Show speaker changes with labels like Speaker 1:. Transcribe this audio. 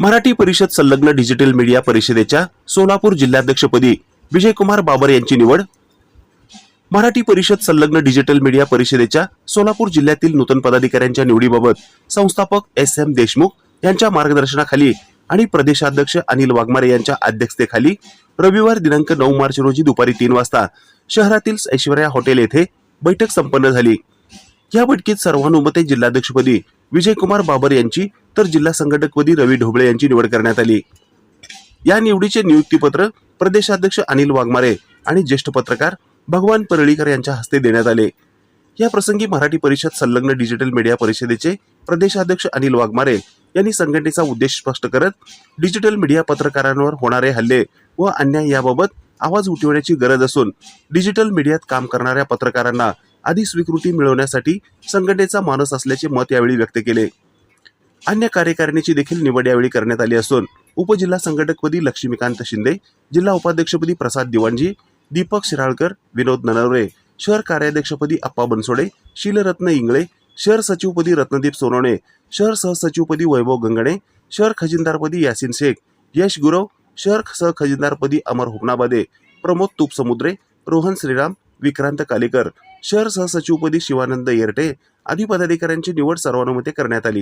Speaker 1: मराठी परिषद संलग्न digital media परिषदेच्या सोलापूर जिल्हाध्यक्षपदी विजयकुमार बाबर यांची निवड. मराठी परिषद संलग्न डिजिटल मीडिया परिषदेच्या सोलापूर जिल्ह्यातील नूतन पदाधिकाऱ्यांच्या निवडीबाबत संस्थापक एस एम देशमुख यांच्या मार्गदर्शनाखाली आणि प्रदेशाध्यक्ष अनिल वाघमारे यांच्या अध्यक्षतेखाली रविवार दिनांक नऊ मार्च रोजी दुपारी तीन वाजता शहरातील ऐश्वर्या हॉटेल येथे बैठक संपन्न झाली. या बैठकीत सर्वानुमते जिल्हाध्यक्षपदी विजयकुमार बाबर यांची तर जिल्हा संघटकपदी रवी ढोबळे यांची निवड करण्यात आली. या निवडीचे नियुक्तीपत्र प्रदेशाध्यक्ष अनिल वाघमारे आणि ज्येष्ठ पत्रकार भगवान परळीकर यांच्या हस्ते देण्यात आले. या प्रसंगी मराठी परिषद संलग्न डिजिटल मीडिया परिषदेचे प्रदेशाध्यक्ष अनिल वाघमारे यांनी संघटनेचा उद्देश स्पष्ट करत डिजिटल मीडिया पत्रकारांवर होणारे हल्ले व अन्याय याबाबत आवाज उठवण्याची गरज असून डिजिटल मीडियात काम करणाऱ्या पत्रकारांना आधी स्वीकृती मिळवण्यासाठी संघटनेचा मानस असल्याचे मत यावेळी व्यक्त केले. अन्य कार्यकारिणीची देखील निवड यावेळी करण्यात आली असून उपजिल्हा संघटकपदी लक्ष्मीकांत शिंदे जिल्हा उपाध्यक्षपदी प्रसाद दिवाणजी दीपक शिराळकर विनोद ननवरे शहर कार्याध्यक्षपदी अप्पा बनसोडे शीलरत्न इंगळे शहर सचिवपदी रत्नदीप सोनवणे शहर सहसचिवपदी वैभव गंगणे शहर खजिनदारपदी यासिन शेख यश गुरव शहर सहखजिनदारपदी अमर हुकनाबादे प्रमोद तुपसमुद्रे रोहन श्रीराम विक्रांत कालेकर शहर सहसचिवपदी शिवानंद येरटे आदी पदाधिकाऱ्यांची निवड सर्वानुमते करण्यात आली.